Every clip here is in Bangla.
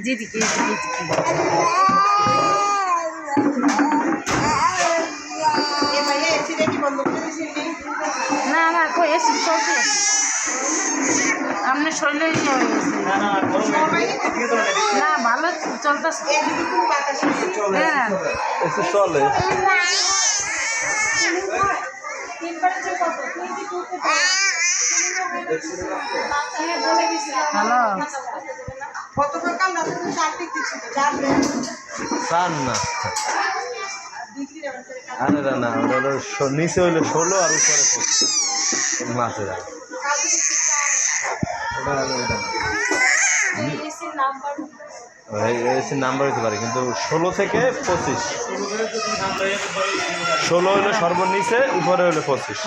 যেদিকে না না কই এসি চলতে আপনার শরীরে ইয়ে হয়ে গেছে। না ভালো চলতেছে। একটু হ্যাঁ। চলে। হ্যালো। গতকাল কাল রাতে তো চার ডিগ্রি ছিল চার না কাল আরে না না ওটা হলো নিচে হইল ষোলো আর উপরে না। এই এসি নাম্বার হতে পারে কিন্তু ষোলো থেকে পঁচিশ ষোলো হলো সর্বনিচে উপরে হলো পঁচিশ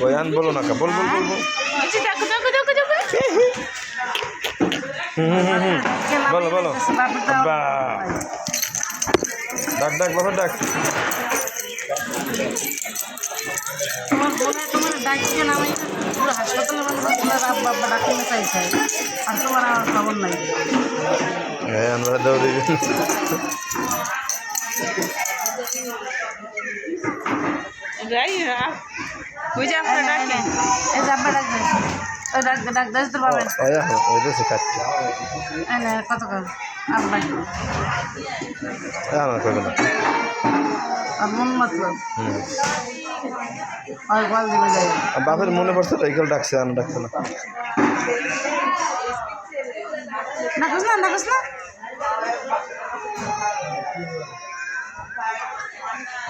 বয়ান বলো না কা বল বল বল বল। বলো বলো। ডাক ডাক বাবা ডাক। তোমার বোনে তোমার নামাই পুরো হাসপাতালে মানে তোমার আব্বা আব্বা ডাক্তার চাইছে। আর তোমার আমার খবর নাই। হ্যাঁ আমরা দৌড়ে যাই ওই যে আপনার এই যে ওই পারবেন ওই দেশে কাটছে। এই নে, কত কর? আব্বা। আমার করবে না। মন মতলব আর কল দিবে যাই। বাপের মনে পড়ছে তো এইগুলো ডাকছে আমি ডাকছে না। ডাকুস না ডাকুস না।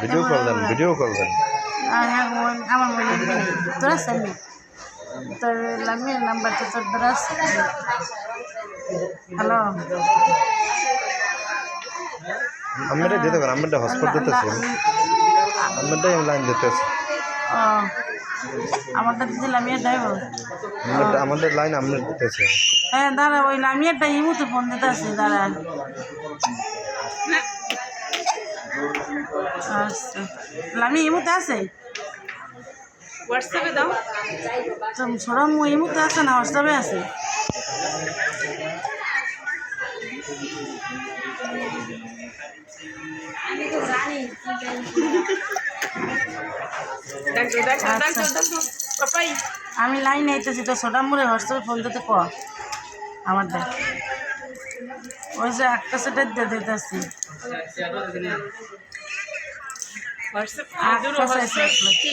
ভিডিও কল দেন ভিডিও কল দেন। হ্যাঁ আমার মোবাইল নেই তোর আছে এমনি তোর লামিয়ে নাম্বার তো তোর ধরে আছে হ্যালো? আমেরটা দিতে পারেন আমেরটা হসপিটাল দিতেছে আমেরটাই আমি লাইন দিতেছি। আমারটা দিদি লামিয়ে যাইব আমাদের লাইন আমরা দিতেছে হ্যাঁ দাঁড়া ওই লামিয়ারটা ইমুতে ফোন দিতে আছে দাঁড়া। আচ্ছা। লামি ইমুতে আছে? হোয়াটসঅ্যাপে দাও। তো ছোড়া মু ইমুতে আছে না হোয়াটসঅ্যাপে আছে? আমি লাইন আইতেছি তো মুড়ে হোয়াটসঅ্যাপে ফোন দিতে ক? আমার দেখ। ওই যে একটা সেটের দিয়ে দিতেছি। হোয়াটসঅ্যাপ আচ্ছা, আচ্ছা, আচ্ছা। কি